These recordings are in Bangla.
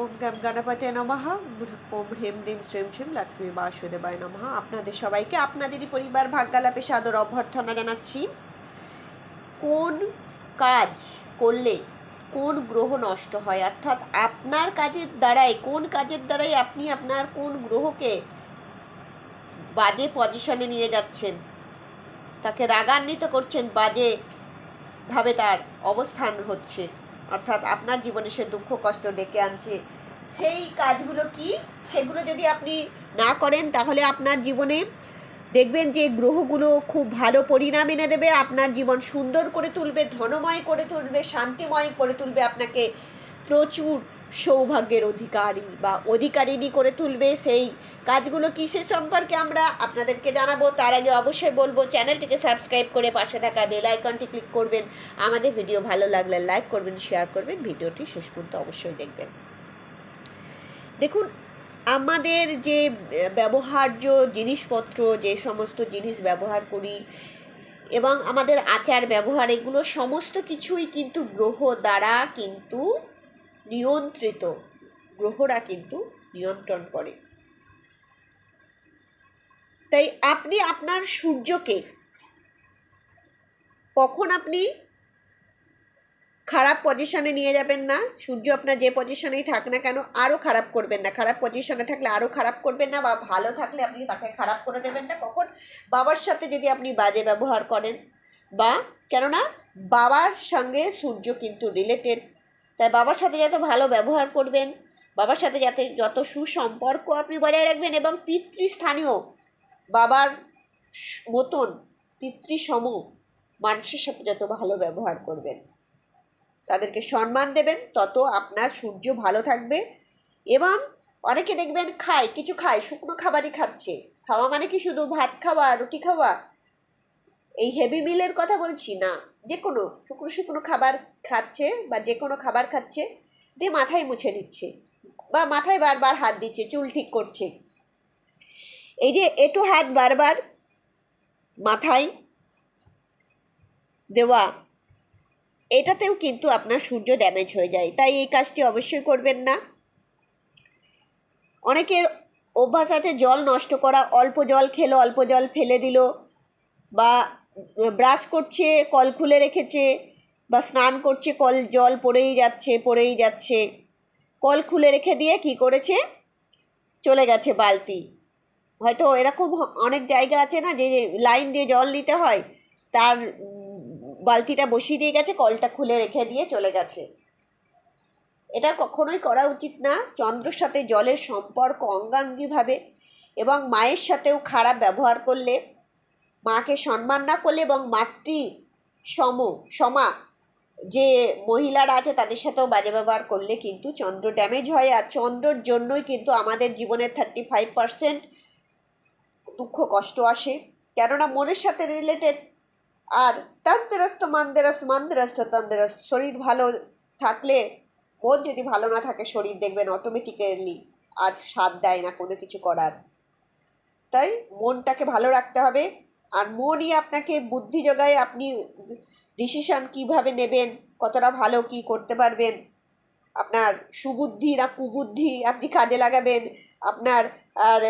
ওম গ্যাম গণপতে নমঃ। ওম হ্রিম ডিম শ্রেম শ্রীম লক্ষ্মী বাসুদেবায় নমঃ। আপনাদের সবাইকে, আপনাদেরই পরিবার ভাগ্যালাপে সাদর অভ্যর্থনা জানাচ্ছি। কোন কাজ করলে কোন গ্রহ নষ্ট হয়? অর্থাৎ আপনার কাজের দ্বারাই, কোন কাজের দ্বারাই আপনি আপনার কোন গ্রহকে বাজে পজিশনে নিয়ে যাচ্ছেন? তাকে রাগান্বিত করছেন বাজে ভাবে তার অবস্থান হচ্ছে। অর্থাৎ আপনার জীবনে সে দুঃখ, কষ্ট ডেকে আনছে, সেই কাজগুলো কি? সেগুলো যদি আপনি না করেন, তাহলে আপনার জীবনে দেখবেন যে গ্রহগুলো খুব ভালো পরিণাম এনে দেবে, আপনার জীবন সুন্দর করে তুলবে, ধনময় করে তুলবে, শান্তিময় করে তুলবে, আপনাকে প্রচুর সৌভাগ্যের অধিকারী বা অধিকারিণী করে তুলবে সেই কাজগুলো কি সে সম্পর্কে আমরা আপনাদেরকে জানাব। তার আগে অবশ্যই বলব, চ্যানেলটিকে সাবস্ক্রাইব করে পাশে থাকা বেল আইকনটি ক্লিক করবেন। আমাদের ভিডিও ভালো লাগলে লাইক করবেন, শেয়ার করবেন। ভিডিওটি শেষ পর্যন্ত অবশ্যই দেখবেন। দেখুন, আমাদের যে ব্যবহার্য জিনিসপত্র, যে সমস্ত জিনিস ব্যবহার করি এবং আমাদের আচার ব্যবহার এগুলো সমস্ত কিছুই কিন্তু গ্রহ দ্বারা কিন্তু নিয়ন্ত্রিত গ্রহরা কিন্তু নিয়ন্ত্রণ করে। তাই আপনি আপনার সূর্যকে কখন আপনি খারাপ পজিশনে নিয়ে যাবেন না? সূর্য আপনার যে পজিশনেই থাক না কেন, আরও খারাপ করবেন না। খারাপ পজিশনে থাকলে আরও খারাপ করবেন না বা ভালো থাকলে আপনি তাকে খারাপ করে দেবেন না। কখন? বাবার সাথে যদি আপনি বাজে ব্যবহার করেন বা কেননা, বাবার সঙ্গে সূর্য কিন্তু রিলেটেড তাই বাবার সাথে যত ভালো ব্যবহার করবেন, বাবার সাথে যাতে যত সুসম্পর্ক আপনি বজায় রাখবেন এবং পিতৃস্থানীয় বাবার মতন পিতৃসম মানুষের সাথে যত ভালো ব্যবহার করবেন। তাদেরকে সম্মান দেবেন, তত আপনার সূর্য ভালো থাকবে এবং অনেকে দেখবেন খায়, কিছু খায়, শুকনো খাবারই খাচ্ছে। খাওয়া মানে কি শুধু ভাত খাওয়া, রুটি খাওয়া? এই হেভি মিলের কথা বলছি না। যে কোনো শুকনো শুকনো খাবার খাচ্ছে বা যে কোনো খাবার খাচ্ছে, দিয়ে মাথায় মুছে দিচ্ছে বা মাথায় বারবার হাত দিচ্ছে, চুল ঠিক করছে। এই যে এটো হাত বারবার মাথায় দেওয়া, এটাতেও কিন্তু আপনার সূর্য ড্যামেজ হয়ে যায়। তাই এই কাজটি অবশ্যই করবেন না। অনেকের অভ্যাস আছে জল নষ্ট করা, অল্প জল খেলো, অল্প জল ফেলে দিল বা ব্রাশ করছে, কল খুলে রেখেছে বা স্নান করছে, কল জল পড়েই যাচ্ছে পড়েই যাচ্ছে। কল খুলে রেখে দিয়ে কি করেছে? চলে গেছে বালতি। হয়তো এরকম অনেক জায়গা আছে না যে লাইন দিয়ে জল নিতে হয়, তার বালতিটা বসিয়ে দিয়ে গেছে, কলটা খুলে রেখে দিয়ে চলে গেছে। এটা কখনোই করা উচিত না। চন্দ্রর সাথে জলের সম্পর্ক অঙ্গাঙ্গিভাবে এবং মায়ের সাথেও খারাপ ব্যবহার করলে মাকে সম্মান না করলে এবং মাতৃ সম, সমা যে মহিলারা আছে তাদের সাথেও বাজে ব্যবহার করলে কিন্তু চন্দ্র ড্যামেজ হয়। আর চন্দ্রর জন্যই কিন্তু আমাদের জীবনের থার্টি ফাইভ পার্সেন্ট দুঃখ, কষ্ট আসে। কেননা মনের সাথে রিলেটেড আর তন্দেরস্ত মন্দেরস মন্দেরস্ত তন্দেরস শরীর ভালো থাকলে, মন যদি ভালো না থাকে, শরীর দেখবেন অটোমেটিক্যালি আর স্বাদ দেয় না কোনো কিছু করার। তাই মনটাকে ভালো রাখতে হবে। আর মনই আপনাকে বুদ্ধি যোগায় আপনি ডিসিশান কীভাবে নেবেন, কতটা ভালো কি করতে পারবেন, আপনার সুবুদ্ধি না কুবুদ্ধি আপনি কাজে লাগাবেন, আপনার আর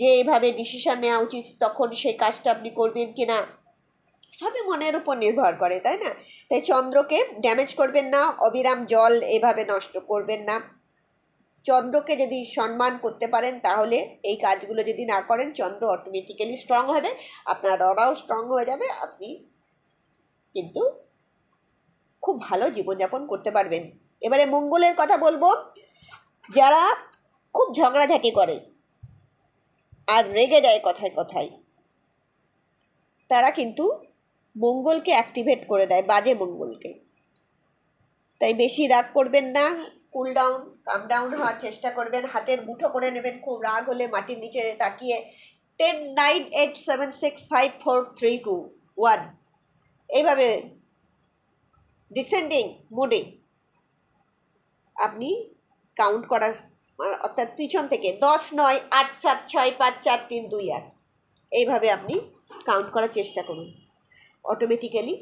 যে এভাবে ডিসিশান নেওয়া উচিত তখন সেই কাজটা আপনি করবেন কি না সবই মনের উপর নির্ভর করে, তাই না? তাই চন্দ্রকে ড্যামেজ করবেন না, অবিরাম জল এভাবে নষ্ট করবেন না। চন্দ্রকে যদি সম্মান করতে পারেন, তাহলে এই কাজগুলো যদি না করেন, চন্দ্র অটোমেটিক্যালি স্ট্রং হবে। আপনার অরাও স্ট্রং হয়ে যাবে। আপনি কিন্তু খুব ভালো জীবনযাপন করতে পারবেন। এবারে মঙ্গলের কথা বলব। যারা খুব ঝগড়াঝাটি করে আর রেগে যায় কথায় কথায়, তারা কিন্তু মঙ্গলকে অ্যাক্টিভেট করে দেয়, বাজে মঙ্গলকে। তাই বেশি রাগ করবেন না। কুল ডাউন কাম ডাউন হওয়ার চেষ্টা করবেন। হাতের মুঠো করে নেবেন, খুব রাগ হলে মাটির নিচে তাকিয়ে। Ten nine eight seven six five four three two one এইভাবে ডিসেন্ডিং মোডে আপনি কাউন্ট করার, অর্থাৎ পিছন থেকে দশ, নয়, আট, সাত, ছয়, পাঁচ, চার, তিন, দুই, এক। এইভাবে আপনি কাউন্ট করার চেষ্টা করুন। অটোমেটিক্যালি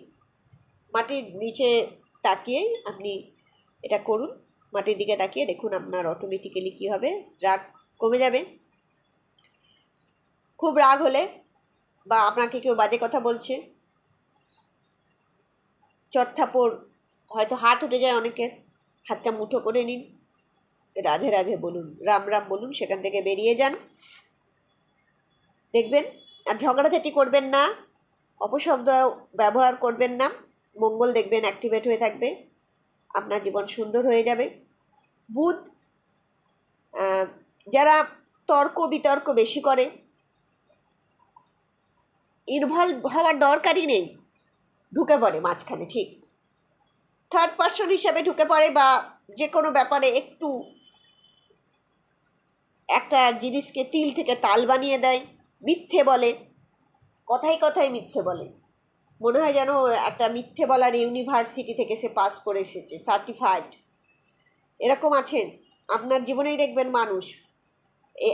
মাটির নিচে তাকিয়েই আপনি এটা করুন। মাটির দিকে তাকিয়ে দেখুন আপনার অটোমেটিক্যালি কী হবে। রাগ কমে যাবে। খুব রাগ হলে বা আপনাকে কেউ বাজে কথা বলছে চটথাপড় হয়তো হাত উঠে যায় অনেকের। হাতটা মুঠো করে নিন। রাধে রাধে বলুন, রাম রাম বলুন, সেখান থেকে বেরিয়ে যান। দেখবেন, আর ঝগড়াঝাটি করবেন না, অপশব্দ ব্যবহার করবেন না। মঙ্গল দেখবেন অ্যাক্টিভেট হয়ে থাকবে। আপনার জীবন সুন্দর হয়ে যাবে। বুধ যারা তর্ক বিতর্ক বেশি করে ইনভলভ হওয়ার দরকারই নেই, ঢুকে পড়ে মাঝখানে, ঠিক। থার্ড পার্সন হিসাবে ঢুকে পড়ে বা যে কোনো ব্যাপারে একটু একটা জিনিসকে তিল থেকে তাল বানিয়ে দেয়, মিথ্যে বলে, কথায় কথায় মিথ্যে বলে। মনে হয় যেন একটা মিথ্যে বলার ইউনিভার্সিটি থেকে সে পাস করে এসেছে সার্টিফাইড এরকম আছেন? আপনার জীবনেই দেখবেন মানুষ।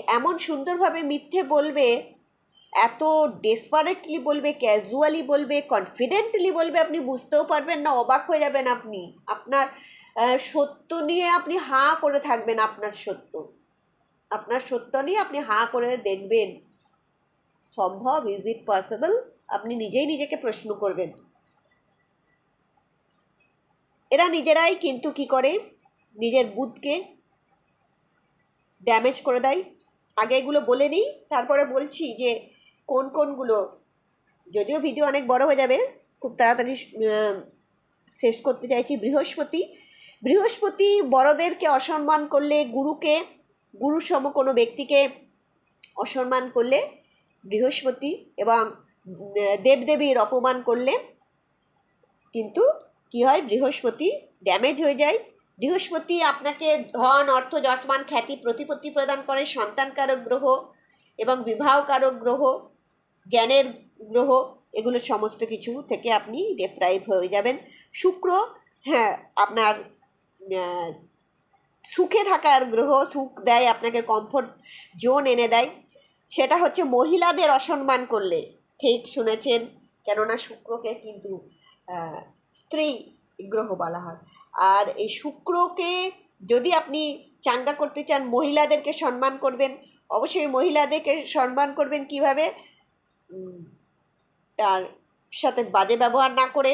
এমন সুন্দরভাবে মিথ্যে বলবে, এত ডেসপারেটলি বলবে ক্যাজুয়ালি বলবে কনফিডেন্টলি বলবে, আপনি বুঝতেও পারবেন না, অবাক হয়ে যাবেন আপনি। আপনার সত্য নিয়ে আপনি হাঁ করে থাকবেন, আপনার সত্য। আপনার সত্য নিয়ে আপনি হাঁ করে দেখবেন। সম্ভব? ইজ ইট পসিবল আপনি নিজেই নিজেকে প্রশ্ন করবেন। এরা নিজেরাই কিন্তু কি করে? নিজের বুথকে ড্যামেজ করে দেয়। আগে এগুলো বলে নিই, তারপরে বলছি যে কোন কোনগুলো। যদিও ভিডিও অনেক বড় হয়ে যাবে, খুব তাড়াতাড়ি শেষ করতে চাইছি। বৃহস্পতি বৃহস্পতি বড়দেরকে অসম্মান করলে গুরুকে গুরু সম কোনো ব্যক্তিকে অসম্মান করলে বৃহস্পতি এবং দেবদেবীর অপমান করলে কিন্তু কি হয়? বৃহস্পতি ড্যামেজ হয়ে যায়। বৃহস্পতি আপনাকে ধন, অর্থ, যশমান, খ্যাতি, প্রতিপত্তি প্রদান করে, সন্তানকারক গ্রহ এবং বিবাহকারক গ্রহ, জ্ঞানের গ্রহ, এগুলো সমস্ত কিছু থেকে আপনি ডেপ্রাইভ হয়ে যাবেন। শুক্র হ্যাঁ আপনার সুখে থাকার গ্রহ, সুখ দেয়, আপনাকে কমফোর্ট জোন এনে দেয়। সেটা হচ্ছে মহিলাদের অসম্মান করলে। ঠিক শুনেছেন, কেননা শুক্রকে কিন্তু স্ত্রী গ্রহ বলা হয়। আর এই শুক্রকে যদি আপনি চাঙ্গা করতে চান, মহিলাদেরকে সম্মান করবেন, অবশ্যই মহিলাদেরকে সম্মান করবেন কীভাবে? তার সাথে বাজে ব্যবহার না করে।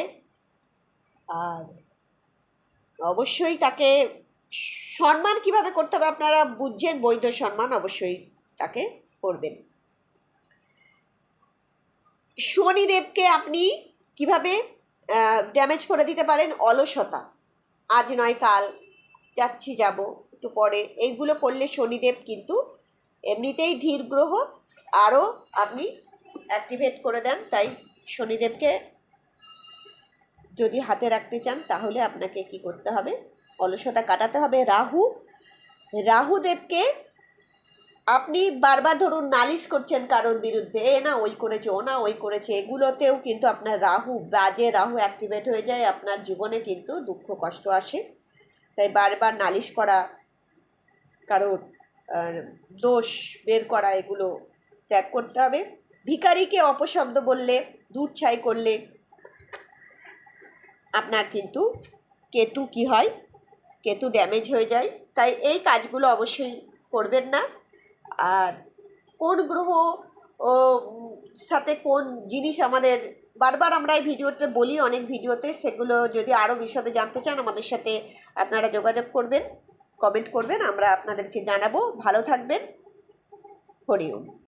আর অবশ্যই তাকে সম্মান কীভাবে করতে হবে, আপনারা বুঝছেন, বৈধ সম্মান অবশ্যই তাকে করবেন। শনিদেবকে আপনি কীভাবে ড্যামেজ করে দিতে পারেন? অলসতা। আজ নয়, কাল যাচ্ছি, যাব একটু পরে। এইগুলো করলে শনিদেব কিন্তু এমনিতেই ধীর গ্রহ, আরও আপনি অ্যাক্টিভেট করে দেন। তাই শনিদেবকে যদি হাতে রাখতে চান, তাহলে আপনাকে কি করতে হবে? অলসতা কাটাতে হবে। রাহু রাহুদেবকে আপনি বারবার ধরুন নালিশ করছেন কারোর বিরুদ্ধে, এ না, ওই করেছে, ও না, ওই করেছে এগুলোতেও কিন্তু আপনার রাহু বাজে রাহু অ্যাক্টিভেট হয়ে যায়, আপনার জীবনে কিন্তু দুঃখ, কষ্ট আসে। তাই বারবার নালিশ করা, কারোর দোষ বের করা, এগুলো ত্যাগ করতে হবে। ভিখারিকে অপশব্দ বললে দূর ছাই করলে আপনার কিন্তু কেতু কি হয়? কেতু ড্যামেজ হয়ে যায়। তাই এই কাজগুলো অবশ্যই করবেন না। আর কোন গ্রহ, ও, সাথে কোন জিনিস আমাদের, বারবার আমরা এই ভিডিওতে বলি, অনেক ভিডিওতে, সেগুলো যদি আরও বিশদে জানতে চান, আমাদের সাথে আপনারা যোগাযোগ করবেন কমেন্ট করবেন, আমরা আপনাদেরকে জানাব। ভালো থাকবেন। হরিওম